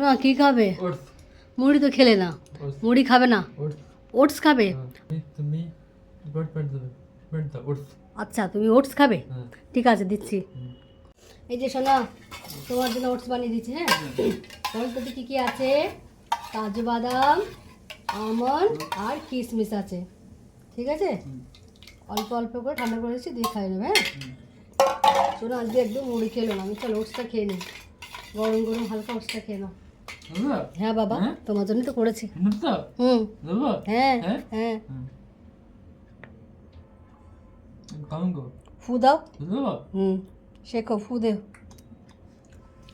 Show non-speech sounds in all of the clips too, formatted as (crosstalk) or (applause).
শোনা কি খাবে? মুড়ি তো খেলে না। মুড়ি খাবে না? ওটস। খাবে? হ্যাঁ তুমি আচ্ছা তুমি ওটস খাবে? হ্যাঁ। ঠিক আছে দিচ্ছি। এই যে শোনা তোমার জন্য ওটস বানিয়ে দিচ্ছি হ্যাঁ? ওটসটাতে কী কী আছে? কাজু বাদাম আমন্ড আর কিশমিশ আছে। ঠিক আছে? অল্প অল্প করে ঠান্ডা করে দিচ্ছি দিয়ে খাই নেবে হ্যাঁ? শোনো আজকে একদম মুড়ি খেলো না। আমি চলো ওটসটা খেয়ে নিই। গরম গরম হালকা ওটসটা খেয়ে নাও। হ্যাঁ। বাবা হ্যাঁ? তোমার জন্য তো করেছি। হুম। হ্যাঁ হ্যাঁ? হ্যাঁ। গো। ফু দাও। হুম। শেখো ফু দেও।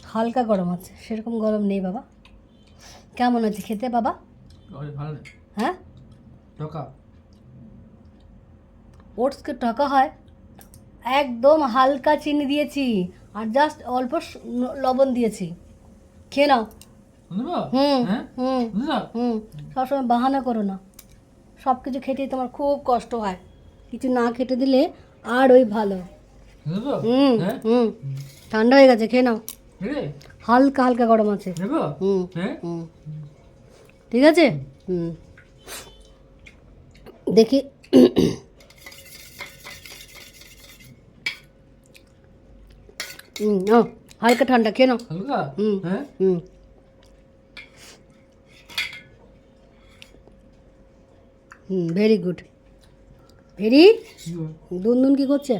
হালকা গরম আছে সেরকম গরম নেই বাবা। কেমন আছে খেতে বাবা? হ্যাঁ? ওটসকে টাকা হয়। একদম হালকা চিনি দিয়েছি আর জাস্ট অল্প লবণ দিয়েছি। খেয়ে নাও। হুম হ্যাঁ? হুম হুম। সবসময় বাহানা করো না। সব কিছু খেতেই তোমার খুব কষ্ট হয়। কিছু না খেতে দিলে আর ওই ভালো হুম হ্যাঁ? হুম। ঠান্ডা হয়ে গেছে খেয়ে নাও। হালকা হালকা গরম আছে। হুম হ্যাঁ? হুম। ঠিক আছে? হুম। দেখি। হুম হালকা ঠান্ডা খেয়ে নাও। হালকা? Hmm hmm. Hmm very good very? Dundun কি করছে?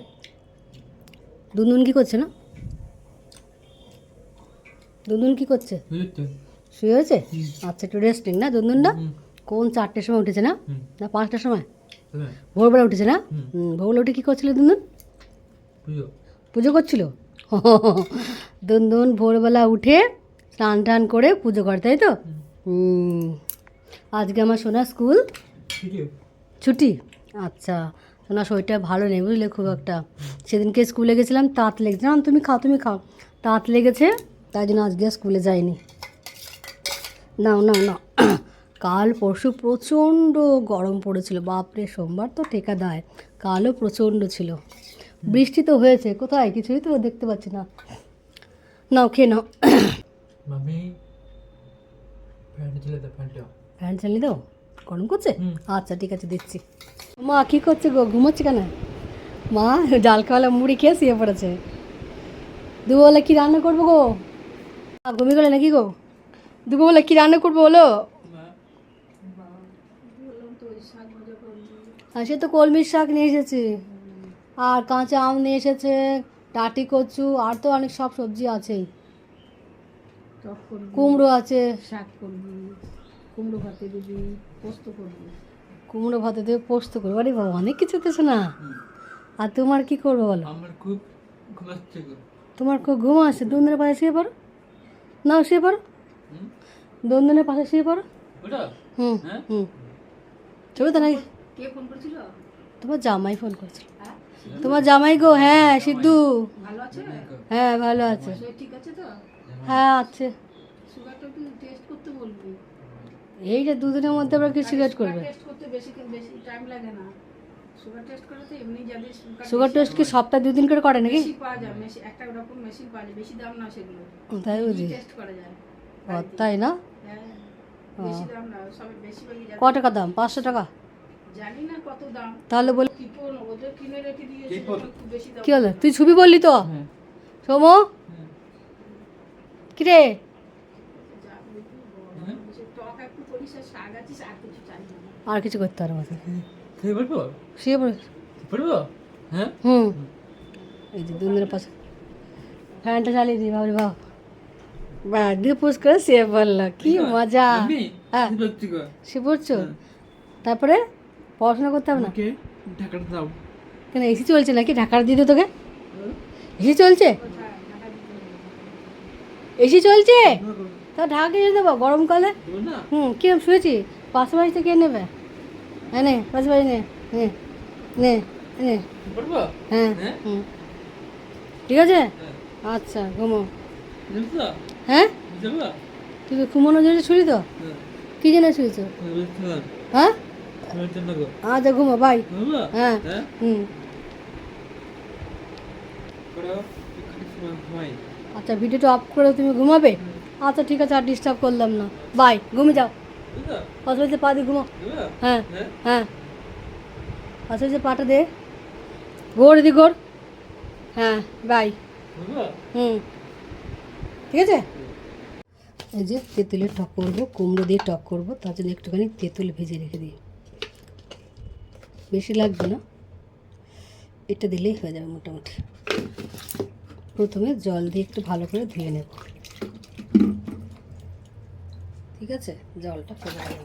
দুনদুন কি করছে না? দুনদুন কি করছে? শুয়ে হয়েছে? আচ্ছা একটু রেস্টিং না দুনদুনটা। কোন চারটের সময় উঠেছে না? না পাঁচটার সময়? ভোরবেলা উঠেছে না? ভোরবেলা উঠে কী করছিল দুনদুন? পুজো। করছিল? (laughs) দুনদুন ভোরবেলা উঠে স্নান টান করে পুজো করে তাই তো? আজকে আমার সোনা স্কুল ছুটি। আচ্ছা সোনা শরীরটা ভালো নেই বুঝলে খুব একটা। সেদিনকে স্কুলে গেছিলাম তাঁত লেগেছে। না তুমি খাও তুমি খাও। তাঁত লেগেছে তাই জন্য আজকে স্কুলে যাইনি। নাও নাও না (clears throat) কাল পরশু প্রচণ্ড গরম পড়েছিল। বাপরে সোমবার তো টেকা দেয় কালও প্রচণ্ড ছিল। বৃষ্টি তো হয়েছে কোথায়? কিছুই তো দেখতে পাচ্ছি না। নাও খেয়ে নাও। ফ্যান চালিয়ে দাও গরম করছে? আচ্ছা ঠিক আছে দিচ্ছি। মা কী করছে গো? ঘুমোচ্ছে কেন? মা ডালকাওয়ালা মুড়ি খেয়ে শুয়ে পড়েছে। দুবেলা কী রান্না করব গো? আ, ঘুমিয়ে গেলে নাকি গো? দুপুরবেলা কী রান্না করব বলো? আর সে তো কলমির শাক নিয়ে এসেছে। আর কাঁচা আম নিয়ে এসেছে টাটি কচু আর তো অনেক সব সবজি আছেই। কুমড়ো আছে। শাক করবি। কুমড়ো ভাতে দিবি পোস্ত করবি। কুমড়ো ভাতে দিয়ে পোস্ত করব। আরে বাবা অনেক কিছু দিতেছে না? আর তোমার কি করব বলো? আমার খুব ঘুমাচ্ছে তোমার খুব ঘুম আসছে। দুন্দনের পাশে শুয়ে পড়ো। নাও শুয়ে পড়ো? দুন্দনের পাশে শুয়ে পড়ো। হুম হ্যাঁ? হুম। ছবি তো নাকি? কে ফোন করেছিল? তোমার জামাই ফোন করছিল। হ্যাঁ? তোমার জামাই গো হ্যাঁ সিদ্ধু। ভালো আছে? হ্যাঁ ভালো আছে। ঠিক আছে তো? হ্যাঁ আছে। সুগারটা একটু টেস্ট করতে বলবি। এই যে দুদিনের মধ্যে আবার কি সিগারেট করবে? টেস্ট করতে বেশি বেশি টাইম লাগে না। সুগার টেস্ট করে এমনি যাদের সুগার টেস্ট কি সপ্তাহে দুদিন করে করে নাকি? বেশি পাওয়া যায় মেশিন একটা রকম মেশিন পাওয়া যায় বেশি দাম না সেগুলো। তাই বুঝি। টেস্ট করা যায় ও, তাই না? হ্যাঁ বেশি দাম না সব বেশিরভাগই ক টাকা দাম? পাঁচশো টাকা? জানি না কত দাম। তাহলে বল কি পড়ল ওদের কিনে রেখে দিয়েছে খুব বেশি দাম। কি হলো? তুই ছবি বললি তো? হ্যাঁ। সোমো কিরে হ্যাঁ? টক একটু করিস আর কিছু চাই না। আর কিছু করতে পারব না বলব শুয়ে পড়ে পড়ব। হ্যাঁ? হুম। এই যে দুদিনের পাশে। ফ্যানটা চালিয়ে দিই বাবরে বাবা বা পুষ করে শুয়ে পড়ল। কি মজা। হ্যাঁ। শুয়ে পড়ছো তারপরে পড়াশোনা করতে হবে না? ঢাকাটা দাও। কেন এসি চলছে নাকি? ঢাকার দিতে তোকে। এসি চলছে? এসি চলছে? তা ঢাকা দিয়ে দেবো গরমকালে হুম কিরম শুয়েছি? পাশে বাড়িতে কে নেবে? হ্যাঁ নে পাশে বাড়ি নে নে নে নে। হ্যাঁ হ্যাঁ? হুম। ঠিক আছে? হ্যাঁ। আচ্ছা ঘুমো। হ্যাঁ? যাব? তুই তো ঘুমানোর জন্য শুলি তো? হ্যাঁ। কী জন্য বুঝছিলাম হ্যাঁ? আচ্ছা ঘুমো বাই হ্যাঁ হ্যাঁ? হুম। হয়। আচ্ছা ভিডিওটা অফ করে তুমি ঘুমাবে? আচ্ছা ঠিক আছে আর ডিস্টার্ব করলাম না। বাই ঘুমে যাও। অসুবিধা পা দিয়ে ঘুমো। হ্যাঁ হ্যাঁ? হ্যাঁ। অসুবিধা পাটা দে। গোড় দি গোড় হ্যাঁ বাই হুম। ঠিক আছে? এই যে তেঁতুলের টক করব কুমড়ো দিয়ে টক করব তার জন্য একটুখানি তেঁতুল ভেজে রেখে দিই। বেশি লাগবে না। এটা দিলেই হয়ে যাবে মোটামুটি। প্রথমে জল দিয়ে একটু ভালো করে ধুয়ে নেব। ঠিক আছে? জলটা ফেলে দেবো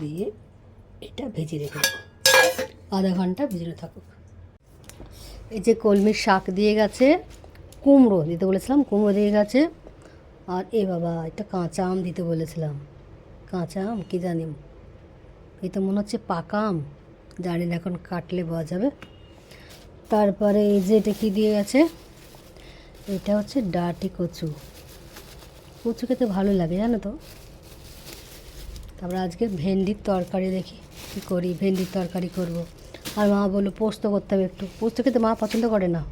দিয়ে এটা ভেজে রেখে আধা ঘণ্টা ভেজে থাকুক। এই যে কলমির শাক দিয়ে গেছে, কুমড়ো দিতে বলেছিলাম, কুমড়ো দিয়ে গেছে। আর এ বাবা একটা কাঁচা আম দিতে বলেছিলাম। কাঁচা আম, কী জানি? এই তো মনে হচ্ছে পাকা আম। জানি না এখন কাটলে পাওয়া যাবে। তারপরে এই যে এটা কী দিয়ে গেছে? এটা হচ্ছে ডাটি কচু। কচু খেতে ভালো লাগে জানো তো? তারপরে আজকে ভেন্ডির তরকারি দেখি কী করি ভেন্ডির তরকারি করব। আর মা বলল পোস্ত করতে হবে একটু। পোস্ত খেতে মা পছন্দ করে না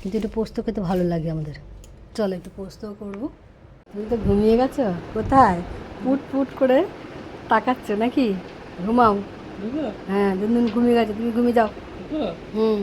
কিন্তু একটু পোস্ত খেতে ভালো লাগে আমাদের। চলো একটু পোস্ত করব। তুমি তো ঘুমিয়ে গেছো? কোথায়? পুট পুট করে তাকাচ্ছ নাকি? ঘুমাও। হ্যাঁ দিন দিন ঘুমিয়ে গেছে তুমি ঘুমিয়ে যাও। হুম।